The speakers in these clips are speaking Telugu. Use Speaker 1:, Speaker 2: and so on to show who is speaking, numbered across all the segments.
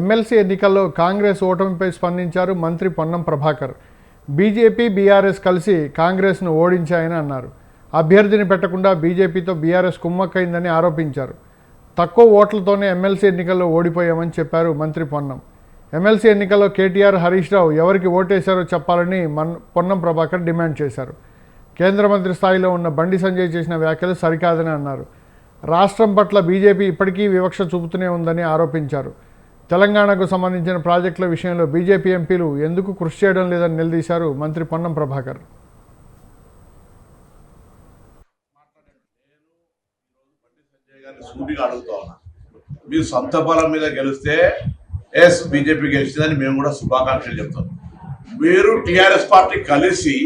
Speaker 1: ఎమ్మెల్సీ ఎన్నికల్లో కాంగ్రెస్ ఓటమిపై స్పందించారు మంత్రి పొన్నం ప్రభాకర్. బీజేపీ బీఆర్ఎస్ కలిసి కాంగ్రెస్ను ఓడించాయని అన్నారు. అభ్యర్థిని పెట్టకుండా బీజేపీతో బీఆర్ఎస్ కుమ్మక్కైందని ఆరోపించారు. తక్కువ ఓట్లతోనే ఎమ్మెల్సీ ఎన్నికల్లో ఓడిపోయామని చెప్పారు మంత్రి పొన్నం. ఎమ్మెల్సీ ఎన్నికల్లో కేటీఆర్ హరీష్ రావు ఎవరికి ఓటేశారో చెప్పాలని మన్ పొన్నం ప్రభాకర్ డిమాండ్ చేశారు. కేంద్ర మంత్రి స్థాయిలో ఉన్న బండి సంజయ్ చేసిన వ్యాఖ్యలు సరికాదని అన్నారు. రాష్ట్రం పట్ల బీజేపీ ఇప్పటికీ వివక్ష చూపుతూనే ఉందని ఆరోపించారు. తెలంగాణకు సంబంధించిన ప్రాజెక్టుల విషయంలో బీజేపీ ఎంపీలు ఎందుకు కృషి చేయడం లేదని నిలదీశారు మంత్రి పొన్నం ప్రభాకర్.
Speaker 2: సూటిగా అడుగుతా ఉన్నా. మీరు సొంత బలం మీద గెలిస్తే ఎస్ బీజేపీ గెలిచిందని మేము కూడా శుభాకాంక్షలు చెప్తాం. మీరు టీఆర్ఎస్ పార్టీ కలిసి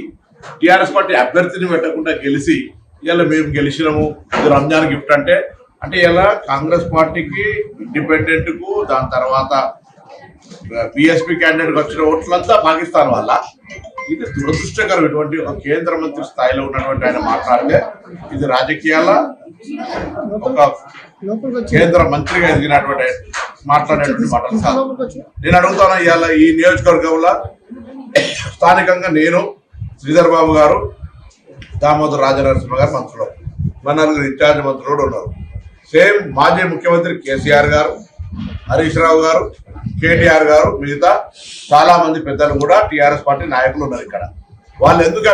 Speaker 2: టీఆర్ఎస్ పార్టీ అభ్యర్థిని పెట్టకుండా గెలిచి ఇలా మేము గెలిచినాము ఇది రంజాన్ గిఫ్ట్ అంటే అంటే ఇలా కాంగ్రెస్ పార్టీకి ఇండిపెండెంట్కు దాని తర్వాత బిఎస్పీ క్యాండిడేట్ వచ్చిన ఓట్లంతా పాకిస్తాన్ వల్ల ఇది దురదృష్టకరం. ఇటువంటి ఒక కేంద్ర మంత్రి స్థాయిలో ఉన్నటువంటి ఆయన మాట్లాడితే ఇది రాజకీయాల? ఒక కేంద్ర మంత్రిగా ఎదిగినటువంటి మాట్లాడేటువంటి మాటలు కాదు నేను అడుగుతాను ఇవాళ ఈ నియోజకవర్గంలో స్థానికంగా నేను శ్రీధర్ బాబు గారు దామోదర్ రాజనరసింహ గారు మంత్రులు. మన నలుగురు ఇన్ఛార్జ్ మంత్రులు కూడా ఉన్నారు. సేమ్ మాజీ ముఖ్యమంత్రి కేసీఆర్ గారు హరీష్ రావు గారు కేటీఆర్ గారు మిగతా చాలా మంది పెద్దలు కూడా టిఆర్ఎస్ పార్టీ నాయకులు ఉన్నారు ఇక్కడ. వాళ్ళు ఎందుకు